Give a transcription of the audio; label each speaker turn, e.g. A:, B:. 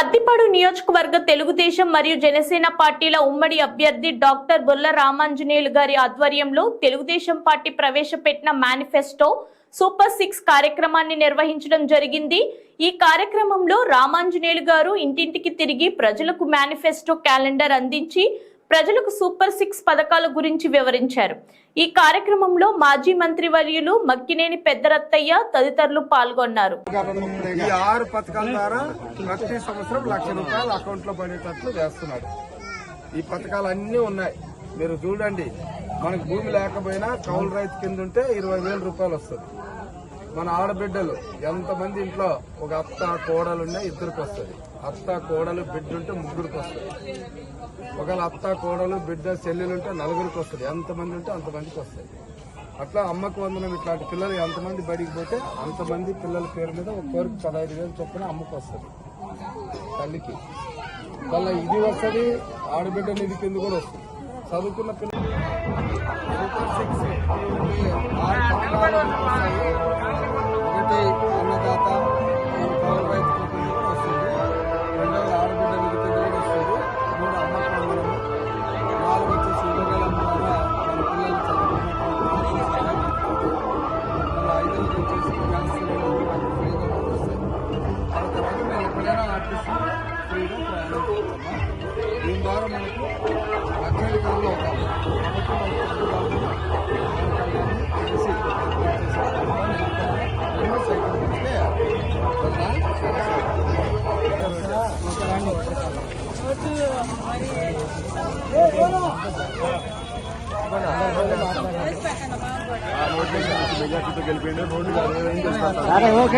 A: పత్తిపాడు నియోజకవర్గ తెలుగుదేశం మరియు జనసేన పార్టీల ఉమ్మడి అభ్యర్థి డాక్టర్ బొల్ల రామాంజనేయులు గారి ఆధ్వర్యంలో తెలుగుదేశం పార్టీ ప్రవేశపెట్టిన మేనిఫెస్టో సూపర్ సిక్స్ కార్యక్రమాన్ని నిర్వహించడం జరిగింది. ఈ కార్యక్రమంలో రామాంజనేయులు గారు ఇంటింటికి తిరిగి ప్రజలకు మేనిఫెస్టో క్యాలెండర్ అందించి ప్రజలకు సూపర్ సిక్స్ పథకాల గురించి వివరించారు. ఈ కార్యక్రమంలో మాజీ మంత్రివర్యులు మక్కినేని పెద్దరత్తయ్య తదితరులు పాల్గొన్నారు.
B: ఈ ఆరు పథకాల ద్వారా ప్రతి సంవత్సరం లక్ష రూపాయలు అకౌంట్లో పడేటట్లు ఈ పథకాలు అన్ని ఉన్నాయి. మీరు చూడండి మనకు భూమి లేకపోయినా కౌలు రైతు కింద ఉంటే ఇరవై వేల రూపాయలు వస్తుంది. మన ఆడబిడ్డలు ఎంతమంది ఇంట్లో ఒక అత్త కోడలు ఉన్నా ఇద్దరికి వస్తుంది. అత్త కోడలు బిడ్డ ఉంటే ముగ్గురికి వస్తుంది. ఒకవేళ అత్త కోడలు బిడ్డ చెల్లెలు ఉంటే నలుగురికి వస్తుంది. ఎంతమంది ఉంటే అంతమందికి వస్తుంది. అట్లా అమ్మకు వందనం ఇట్లాంటి పిల్లలు ఎంతమంది బడికి పోతే అంతమంది పిల్లల పేరు మీద ఒక్కొరికి పదహైదు వేలు చొప్పున అమ్మకు వస్తుంది. తల్లికి. మళ్ళీ ఇది వస్తుంది ఆడబిడ్డ నిధి కింద కూడా వస్తుంది. చదువుకున్న పిల్లలు సూపర్ సిక్స్ ఆరు ఎక్కడైనా ఆర్టీసీ ఫ్రీగా ప్రయాణం చేస్తామా దీని ద్వారా మనకు లక్షాధికారులు అవుతాము కాబట్టి మనకు